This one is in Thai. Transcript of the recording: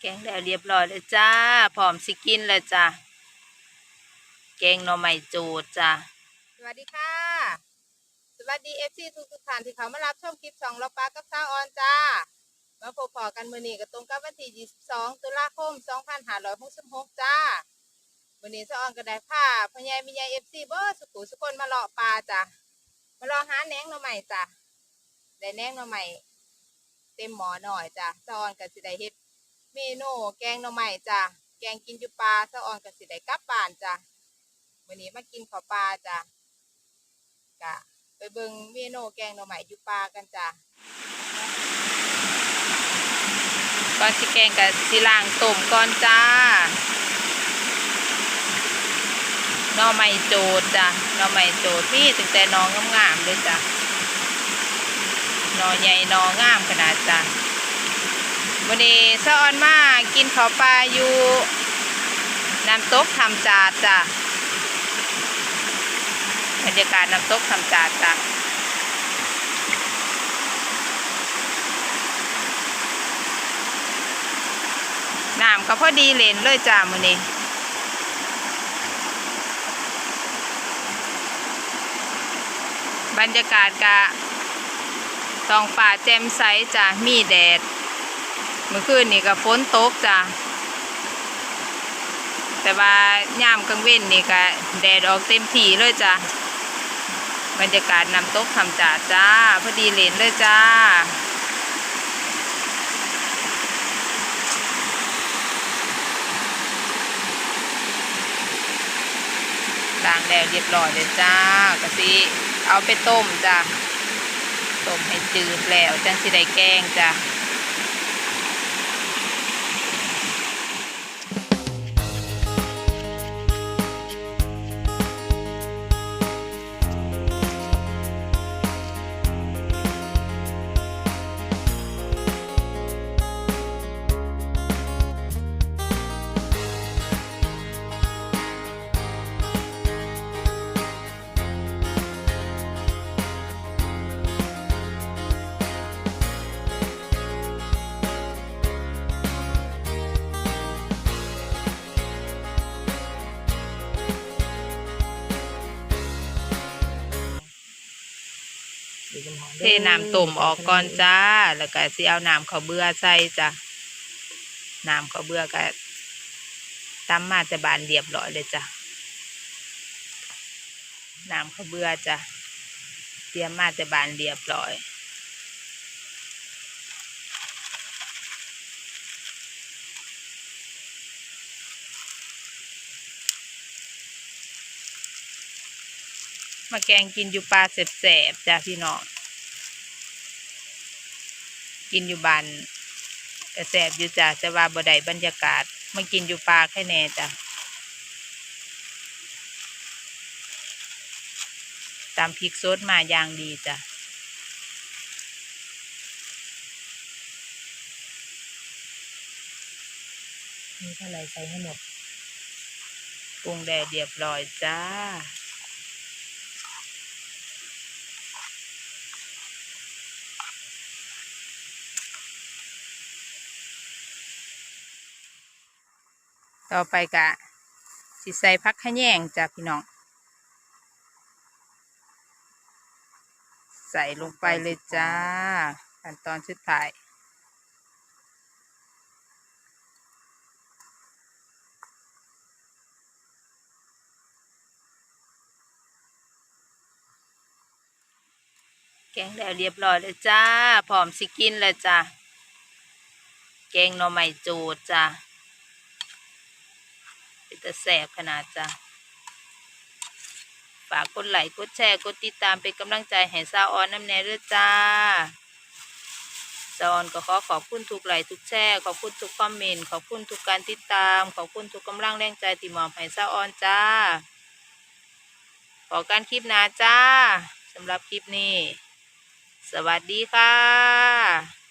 แกงแล้วเรียบร้อยเลยจ้าพร้อมสิกินเลยจ้าแกงหน่อไม้จูดจ้าสวัสดีค่ะ สวัสดีเอฟซีทุกทุกท่านที่เขามารับชมคลิปสองเราปลากับสาวออนจ้า มาพบพอกันมื้อนี้ก็ตรงกับวันที่22 ตุลาคม 2566 จ้ามื้อนี้สาวออนก็ได้พาพ่อใหญ่แม่ใหญ่เอฟซีเบอร์สุขุสุคนมาเลาะปลาจ้ามาเลาะหาแหนงหน่อใหม่จ้าได้แหนงหน่อใหม่เต็มหมอหน่อยจ้าสาวออนก็สิได้เฮ็ด เมนูแกงหน่อใหม่จ้าแกงกินอยู่ปลาสาออนก็สิได้กลับบ้านจ้ามื้อนี้มากินข้าวปลาจ้ากะไปเบิ่งเมนูแกงหน่อไม้อยู่ปลากันจ้ะก่อนสิแกงกับสิล้างต้มก่อนจ้าหน่อไม้โจดจ้าหน่อไม้โจดมีตั้งแต่น้องงามๆเลยจ้าหน่อใหญ่หน่องามขนาดจ้า วันนี้สะออนมากินข้าวปลาอยู่น้ำตกทำจาดจ้าบรรยากาศน้ำตกทำจาดจ้าน้ำก็พอดีเลนเลยจ้ามื้อนี้บรรยากาศกะตองป่าแจ่มใสจ้ามีแดด เมื่อคืนนี่ก็ฝนตกจ้าแต่ว่ายามกลางเว้นนี่ก็แดดออกเต็มที่เลยจ้าบรรยากาศน้ำตกทำจ่าจ้าพอดีเลนเลยจ้าล้างแล้วเรียบร้อยเลยจ้ากะสิเอาไปต้มจ้ะต้มให้จืดแล้วจังสิได้แกงจ้ะ เทน้ำต้มออกก่อนจ้า แล้วก็สิเอาน้ำข้าวเบื่อใส่จ้ะน้ำข้าวเบื่อก็ตำมาแต่บานเรียบร้อยเลยจ้ะน้ำข้าวเบื่อจ้ะเตรียมมาแต่บานเรียบร้อย มาแกงกินอยู่ปลาแสบๆจ้ะพี่น้องกินอยู่บ้านก็แสบอยู่จ้ะแต่ว่าบ่ได้บรรยากาศมากินอยู่ปลาแค่แน่จ้ะตามพริกสดมาอย่างดีจ้ะมีเท่าไรใส่ให้หมดปรุงแดดเรียบร้อยจ้า ต่อไปกะสิใส่พักขะแยงจ้ะพี่น้อง ใส่ลงไปเลยจ้าขั้นตอนสุดท้ายแกงแล้วเรียบร้อยเลยจ้า พร้อมสิกินเลยจ้า แกงหน่อไม้จูดจ้า เป็นตะแสบขนาดจ้าฝากกดไลค์กดแชร์กดติดตามเป็นกำลังใจให้ซาออนน้ำแน่ด้วยจ้าซาออนก็ขอขอบคุณทุกไลค์ทุกแชร์ขอบคุณทุกคอมเมนต์ขอบคุณทุกการติดตาม ขอบคุณทุกกำลังแรงใจที่มอบให้ซาออนจ้า ขอการคลิปนาจ้าสำหรับคลิปนี้ สวัสดีค่ะ